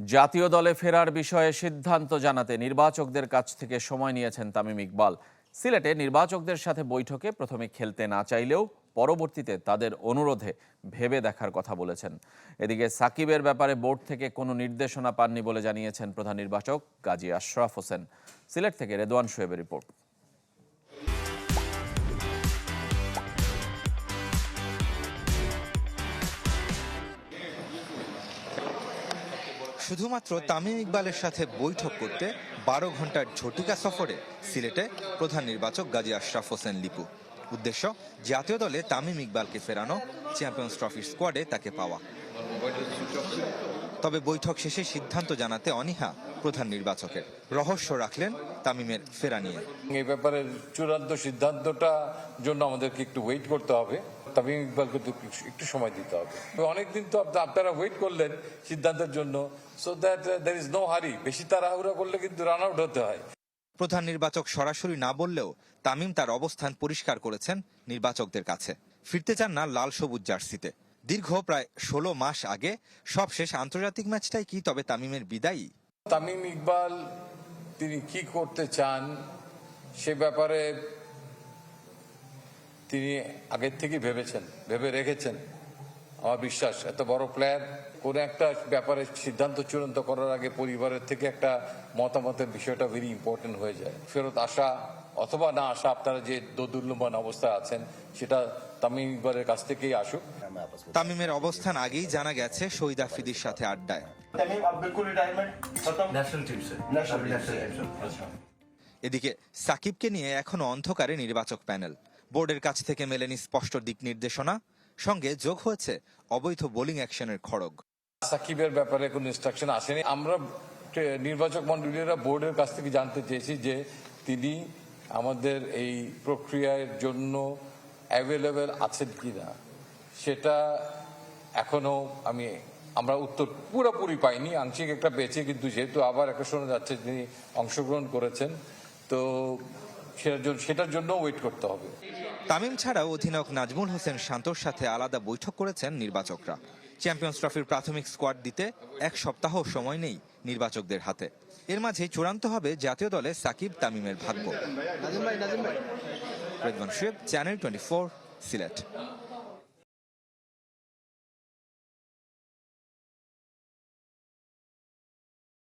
জাতীয় দলে ফেরার বিষয়ে সিদ্ধান্ত জানাতে নির্বাচকদের কাছ থেকে সময় নিয়েছেন তামিম ইকবাল। সিলেটে নির্বাচকদের সাথে বৈঠকে প্রথমে খেলতে না চাইলেও পরবর্তীতে তাদের অনুরোধে ভেবে দেখার কথা বলেছেন। এদিকে সাকিবের ব্যাপারে বোর্ড থেকে কোনো নির্দেশনা পাননি বলে জানিয়েছেন প্রধান নির্বাচক গাজী আশরাফ হোসেন। সিলেট থেকে রেদওয়ান শোয়েবের রিপোর্ট। শুধুমাত্র তামিম ইকবালের সাথে বৈঠক করতে বারো ঘণ্টার ঝটিকা সফরে সিলেটে প্রধান নির্বাচক গাজী আশরাফ হোসেন লিপু। উদ্দেশ্য জাতীয় দলে তামিম ইকবালকে ফেরানো চ্যাম্পিয়ন্স ট্রফির স্কোয়াডে তাকে পাওয়া। তবে বৈঠক শেষে সিদ্ধান্ত জানাতে অনীহা প্রধান নির্বাচকের। রহস্য রাখলেন তামিমের ফেরা নিয়ে। এই ব্যাপারে চূড়ান্ত সিদ্ধান্তটা জন্য আমাদেরকে একটু ওয়েট করতে হবে। তামিম ইকবালকে তো একটু- সময় দিতে হবে। অনেকদিন তো আপনারা ওয়েট করলেন সিদ্ধান্তের জন্য। So that there is no hurry বেশি তাড়াহুড়া করলে কিন্তু রান আউট হতে হয়। প্রধান নির্বাচক সরাসরি না বললেও তামিম তার অবস্থান পরিষ্কার করেছেন নির্বাচকদের কাছে। ফিরতে চান না লাল সবুজ জার্সিতে। দীর্ঘ প্রায় ষোলো মাস আগে সবশেষ আন্তর্জাতিক ম্যাচটাই কি তবে তামিমের বিদায়ী? তামিম ইকবাল তিনি কি করতে চান সে ব্যাপারে তিনি আগের থেকে ভেবেছেন ভেবে রেখেছেন। আমার বিশ্বাস এত বড় প্ল্যান কোনো একটা ব্যাপারে সিদ্ধান্ত চূড়ান্ত করার আগে পরিবারের থেকে একটা মতামতের বিষয়টা ভেরি ইম্পর্টেন্ট হয়ে যায়। ফেরত আসা অথবা না আসা আপনারা যে দোদুল্যমান অবস্থায় আছেন সেটা তামিমের কাছ থেকেই আসুক। তামিমের অবস্থান আগেই জানা গেছে শহীদ আফ্রিদির সাথে আড্ডায়। এদিকে সাকিবকে নিয়ে এখন অন্ধকারে নির্বাচক প্যানেল। বোর্ডের কাছ থেকে মেলেনি স্পষ্ট দিক নির্দেশনা। সঙ্গে যোগ হয়েছে অবৈধ বোলিং অ্যাকশনের খড়গ। সাকিবের ব্যাপারে কোনো ইনস্ট্রাকশন আসেনি। আমরা নির্বাচক মন্ডলীরা বোর্ডের কাছ থেকে জানতে চেয়েছি যে তিনি আমাদের এই প্রক্রিয়ার জন্য অ্যাভেলেবেল আছেন কিনা। সেটা এখনও আমি, আমরা উত্তর পুরোপুরি পাইনি। আংশিক একটা পেয়েছি, কিন্তু যেহেতু আবার একটা শোনা যাচ্ছে তিনি অংশগ্রহণ করেছেন, তো সেটার জন্য সেটার জন্য ওয়েট করতে হবে। তামিম ছাড়াও অধিনায়ক নাজমুল হোসেন শান্তর সাথে আলাদা বৈঠক করেছেন নির্বাচকরা। চ্যাম্পিয়ন্স ট্রফির প্রাথমিক স্কোয়াড দিতে এক সপ্তাহ সময় নেই নির্বাচকদের হাতে। এর মাঝে চূড়ান্ত হবে জাতীয় দলে সাকিব তামিমের ভাগ্য। Redwan Shuaib channel twenty Sylhet.